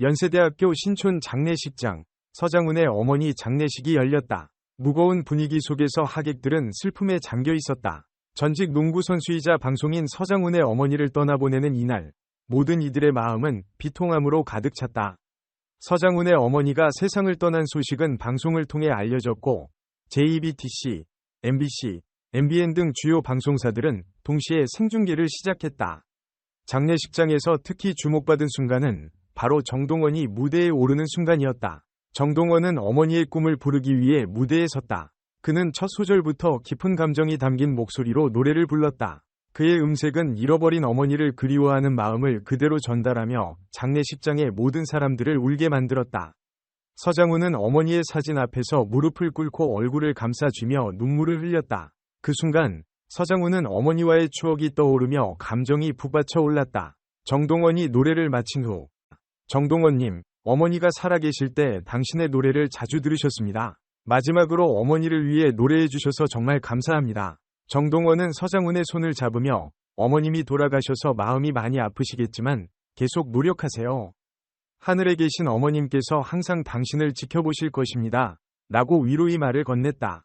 연세대학교 신촌 장례식장, 서장훈의 어머니 장례식이 열렸다. 무거운 분위기 속에서 하객들은 슬픔에 잠겨 있었다. 전직 농구 선수이자 방송인 서장훈의 어머니를 떠나보내는 이날, 모든 이들의 마음은 비통함으로 가득 찼다. 서장훈의 어머니가 세상을 떠난 소식은 방송을 통해 알려졌고, JBTC, MBC, MBN 등 주요 방송사들은 동시에 생중계를 시작했다. 장례식장에서 특히 주목받은 순간은 바로 정동원이 무대에 오르는 순간이었다. 정동원은 어머니의 꿈을 부르기 위해 무대에 섰다. 그는 첫 소절부터 깊은 감정이 담긴 목소리로 노래를 불렀다. 그의 음색은 잃어버린 어머니를 그리워하는 마음을 그대로 전달하며 장례식장의 모든 사람들을 울게 만들었다. 서장훈은 어머니의 사진 앞에서 무릎을 꿇고 얼굴을 감싸주며 눈물을 흘렸다. 그 순간 서장훈은 어머니와의 추억이 떠오르며 감정이 북받쳐 올랐다. 정동원이 노래를 마친 후 정동원님, 어머니가 살아계실 때 당신의 노래를 자주 들으셨습니다. 마지막으로 어머니를 위해 노래해 주셔서 정말 감사합니다. 정동원은 서장훈의 손을 잡으며 어머님이 돌아가셔서 마음이 많이 아프시겠지만 계속 노력하세요. 하늘에 계신 어머님께서 항상 당신을 지켜보실 것입니다. 라고 위로의 말을 건넸다.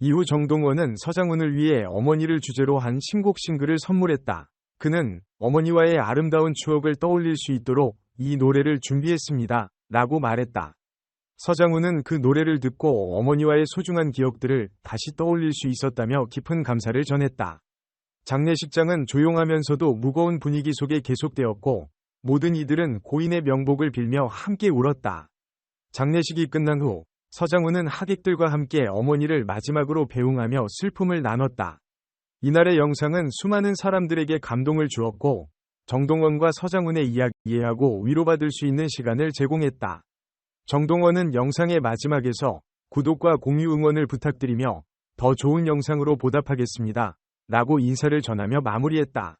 이후 정동원은 서장훈을 위해 어머니를 주제로 한 신곡 싱글을 선물했다. 그는 어머니와의 아름다운 추억을 떠올릴 수 있도록 이 노래를 준비했습니다. 라고 말했다. 서장훈은 그 노래를 듣고 어머니와의 소중한 기억들을 다시 떠올릴 수 있었다며 깊은 감사를 전했다. 장례식장은 조용하면서도 무거운 분위기 속에 계속되었고 모든 이들은 고인의 명복을 빌며 함께 울었다. 장례식이 끝난 후 서장훈은 하객들과 함께 어머니를 마지막으로 배웅하며 슬픔을 나눴다. 이날의 영상은 수많은 사람들에게 감동을 주었고 정동원과 서장훈의 이야기 이해하고 위로받을 수 있는 시간을 제공했다. 정동원은 영상의 마지막에서 구독과 공유 응원을 부탁드리며 더 좋은 영상으로 보답하겠습니다. 라고 인사를 전하며 마무리했다.